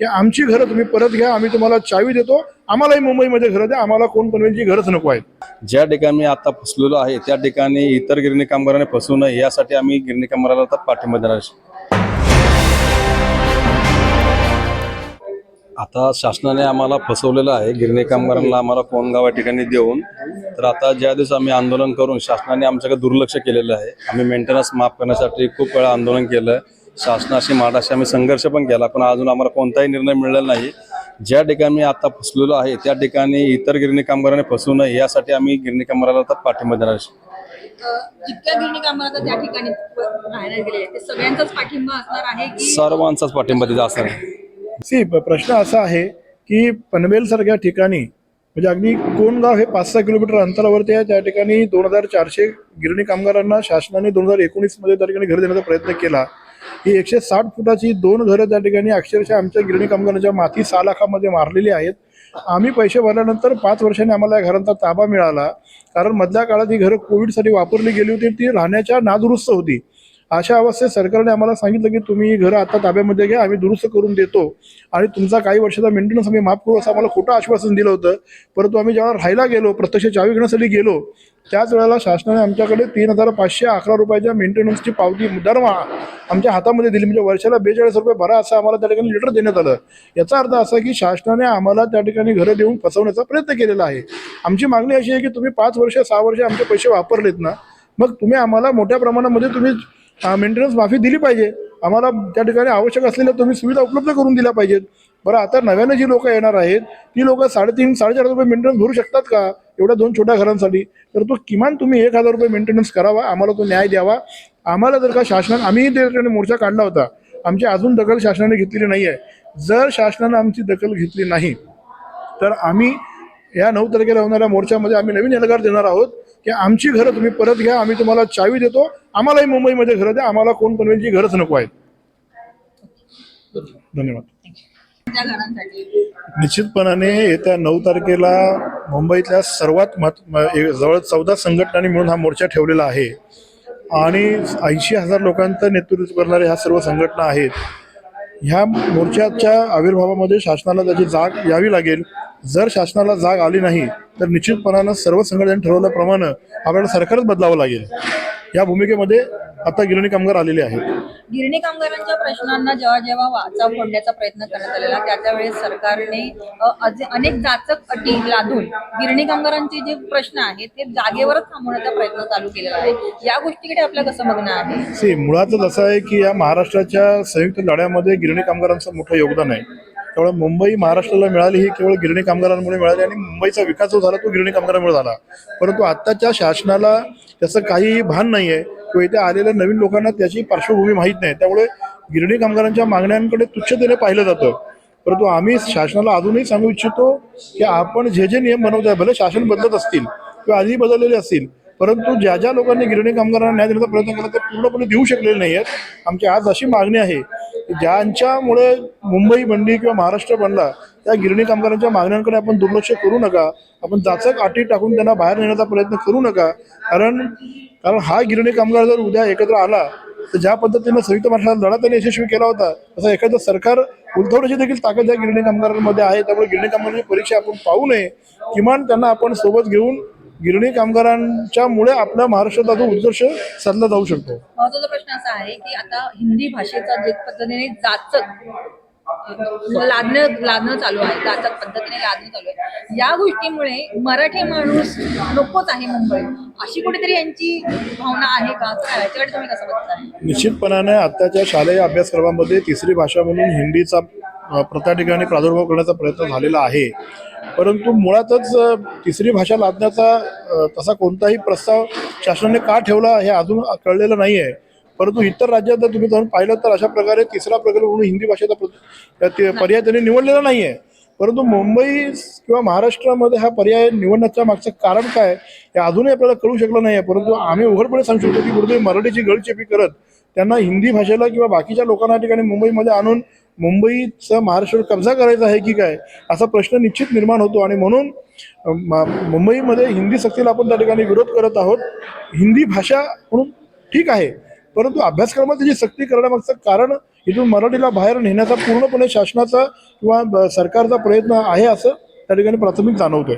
की आमची घरं तुम्ही परत घ्या आम्ही तुम्हाला चावी देतो. आम्हालाही मुंबईमध्ये घरं द्या आम्हाला कोण पनवेलची घरच नको आहेत ज्या ठिकाणी आता फसलेलो आहे त्या ठिकाणी इतर गिरणी कामगारांनी फसवू नये यासाठी आम्ही गिरणी कामगाराला आता पाठिंबा देणार आता शासनाने आम्हाला फसवलेलं आहे गिरणी कामगारांना आम्हाला कोणगाव या ठिकाणी देऊन तर आता ज्या दिवस आम्ही आंदोलन करून शासनाने आमच्याकडे दुर्लक्ष केलेलं आहे आम्ही मेंटेनन्स माफ करण्यासाठी खूप वेळा आंदोलन केलं. शासनाशी माडाशी आम्ही संघर्ष पण केला पण अजून आम्हाला कोणताही निर्णय मिळालेला नाही ज्या ठिकाणी आत्ता फसलेलो आहे त्या ठिकाणी इतर गिरणी कामगारांनी फसवू नये यासाठी आम्ही गिरणी कामगाराला आता पाठिंबा देणार आहे. अ, जितक्या गिरणी कामगार आता त्या ठिकाणी राहायला गेले ते सगळ्यांचाच पाठिंबा असणार आहे की सर्वांचाच पाठिंबा तिथे असणार. सी प्रश्न असा आहे की पनवेल सारख्या ठिकाणी म्हणजे अगदी कोणगाव हे पाच सहा किलोमीटर अंतरावरती आहे त्या ठिकाणी दोन हजार चारशे गिरणी कामगारांना शासनाने दोन हजार एकोणीसमध्ये त्या ठिकाणी घर देण्याचा प्रयत्न केला ही एकशे साठ फुटाची दोन घरं त्या ठिकाणी अक्षरशः आमच्या गिरणी कामगारांच्या माती सहा लाखामध्ये मारलेली आहेत. आम्ही पैसे भरल्यानंतर पाच वर्षांनी आम्हाला या घरांचा ताबा मिळाला. कारण मधल्या काळात ही घरं कोविडसाठी वापरली गेली होती ती राहण्याच्या नादुरुस्त होती. अशा अवस्थेत सरकारने आम्हाला सांगितलं की तुम्ही घर घरं आता ताब्यामध्ये घ्या आम्ही दुरुस्त करून देतो. आणि तुमचा काही वर्षाचा मेंटेनन्स आम्ही माफ करू असं आम्हाला खोटं आश्वासन दिलं होतं. परंतु आम्ही ज्यावेळेला राहायला गेलो प्रत्यक्ष चावी घेण्यासाठी गेलो त्याच वेळेला शासनाने आमच्याकडे तीन हजार पाचशे अकरा रुपयाच्या मेंटेनन्सची पावती दरमहा आमच्या हातामध्ये दिली. म्हणजे वर्षाला बेचाळीस रुपये भरा असं आम्हाला त्या ठिकाणी लेटर देण्यात आलं. याचा अर्थ असा की शासनाने आम्हाला त्या ठिकाणी घरं देऊन फसवण्याचा प्रयत्न केलेला आहे. आमची मागणी अशी आहे की तुम्ही पाच वर्ष सहा वर्ष आमचे पैसे वापरलेत ना मग तुम्ही आम्हाला मोठ्या प्रमाणामध्ये तुम्ही मेंटेनन्स माफी दिली पाहिजे. आम्हाला त्या ठिकाणी आवश्यक असलेल्या तुम्ही सुविधा उपलब्ध करून दिल्या पाहिजेत. बरं आता नव्यानं जी लोकं येणार आहेत ती लोकं साडेतीन साडेचार हजार रुपये मेंटेनन्स भरू शकतात का? एवढ्या दोन छोट्या घरांसाठी. तर तो किमान तुम्ही एक हजार रुपये मेंटेनन्स करावा आम्हाला तो न्याय द्यावा. आम्हाला जर का शासनानं आम्हीही त्या ठिकाणी मोर्चा काढला होता. आमची अजून दखल शासनाने घेतलेली नाही आहे जर शासनानं आमची दखल घेतली नाही तर आम्ही या नऊ तारखेला होणाऱ्या मोर्चामध्ये आम्ही नवीन एल्गार देणार आहोत की आमची घरं तुम्ही परत घ्या आम्ही तुम्हाला चावी देतो. आम्हालाही मुंबईमध्ये घरं द्या आम्हाला कोण पनवेलची घरच नको आहेत धन्यवाद. निश्चितपणाने येत्या नऊ तारखेला मुंबईतल्या सर्वात महत् जवळ चौदा संघटनांनी मिळून हा मोर्चा ठेवलेला आहे. आणि ऐंशी हजार लोकांचं नेतृत्व करणारे ह्या सर्व संघटना आहेत. ह्या मोर्चाच्या आविर्भावामध्ये शासनाला त्याची जाग यावी लागेल. जर शासनाला जाग आली नाही तर निश्चितपणानं सर्व संघटनांनी ठरवल्याप्रमाणे आपल्याला सरकारच बदलावं लागेल. या भूमिकेमध्ये आता गिरणी कामगार आलेले आहेत. गिरणी कामगारांच्या प्रश्नांना जेव्हा जेव्हा वाचा फोडण्याचा प्रयत्न करण्यात आलेला त्या त्यावेळेस सरकारने अ, अजे- अनेक जाचक अटी लादून गिरणी कामगारांचे जे प्रश्न आहेत ते जागेवरच थांबवण्याचा प्रयत्न चालू केलेला आहे. या गोष्टीकडे आपलं कसं बघणं आहे? सी मुळातच असं आहे की या महाराष्ट्राच्या संयुक्त लढ्यामध्ये गिरणी कामगारांचं मोठं योगदान आहे. त्यामुळे मुंबई महाराष्ट्राला मिळाली ही केवळ गिरणी कामगारांमुळे मिळाली आणि मुंबईचा विकास जो झाला तो गिरणी कामगारांमुळे झाला. परंतु आत्ताच्या शासनाला त्याचं काहीही भान नाही आहे किंवा इथे आलेल्या नवीन लोकांना त्याची पार्श्वभूमी माहीत नाही. त्यामुळे गिरणी कामगारांच्या मागण्यांकडे तुच्छतेने पाहिलं जातं. परंतु आम्ही शासनाला अजूनही सांगू इच्छितो की आपण जे जे नियम बनवत आहे भले शासन बदलत असतील किंवा आधी बदललेले असतील परंतु ज्या ज्या लोकांनी गिरणी कामगारांना न्याय देण्याचा प्रयत्न केला ते पूर्णपणे देऊ शकलेले नाही आहेत आमची आज अशी मागणी आहे ज्यांच्यामुळे मुंबई बनली किंवा महाराष्ट्र बनला त्या गिरणी कामगारांच्या मागण्यांकडे आपण दुर्लक्ष करू नका. आपण जाचक अटी टाकून त्यांना बाहेर नेण्याचा प्रयत्न करू नका. कारण कारण हा गिरणी कामगार जर उद्या एकत्र आला तर ज्या पद्धतीनं संयुक्त महाराष्ट्रात लढा त्यांनी यशस्वी केला होता तसं एखादं सरकार उलथवण्याची देखील ताकद या गिरणी कामगारांमध्ये आहे. त्यामुळे गिरणी कामगारांची परीक्षा आपण पाहू नये. किमान त्यांना आपण सोबत घेऊन गिरणी कामगारांच्या मुळे आपल्या महाराष्ट्राचा जो उत्कर्ष साधला जाऊ शकतो. महत्त्वाचा प्रश्न असा आहे की आता हिंदी भाषेचा जे पद्धतीने जाचक लादणं लादणं चालू आहे जाचक पद्धतीने लादणं चालू आहे. या गोष्टीमुळे मराठी माणूस नकोच आहे मुंबई. अशी कुठेतरी यांची भावना आहे का? याच्याकडे तुम्ही कसं बघताय निश्चितपणाने आत्ताच्या शालेय अभ्यासक्रमामध्ये तिसरी भाषा म्हणून हिंदीचा अ, प्रत्येक ठिकाणी प्रादुर्भाव करण्याचा प्रयत्न झालेला आहे. परंतु मुळातच तिसरी भाषा लादण्याचा तसा कोणताही प्रस्ताव शासनाने का ठेवला हे अजून कळलेलं नाही आहे परंतु इतर राज्यात जर तुम्ही जाऊन पाहिलं तर अशा प्रकारे तिसरा प्रकल्प म्हणून हिंदी भाषेचा पर्याय त्यांनी निवडलेला नाही आहे परंतु मुंबई किंवा महाराष्ट्रामध्ये हा पर्याय निवडण्याच्या मागचं कारण काय हे अजूनही आपल्याला कळू शकलं नाही आहे परंतु आम्ही उघडपणे सांगू शकतो की कुठेतरी मराठीची गळचेपी करत त्यांना हिंदी भाषेला किंवा बाकीच्या लोकांना ठिकाणी मुंबईमध्ये आणून मुंबईचा महाराष्ट्रावर कब्जा करायचा आहे की काय असा प्रश्न निश्चित निर्माण होतो आणि म्हणून मुंबईमध्ये हिंदी सक्तीला आपण त्या ठिकाणी विरोध करत आहोत. हिंदी भाषा म्हणून ठीक आहे परंतु अभ्यासक्रमात त्याची सक्ती करण्यामागचं कारण इथून मराठीला बाहेर नेण्याचा पूर्णपणे शासनाचा किंवा सरकारचा प्रयत्न आहे असं त्या ठिकाणी प्राथमिक जाणवतोय.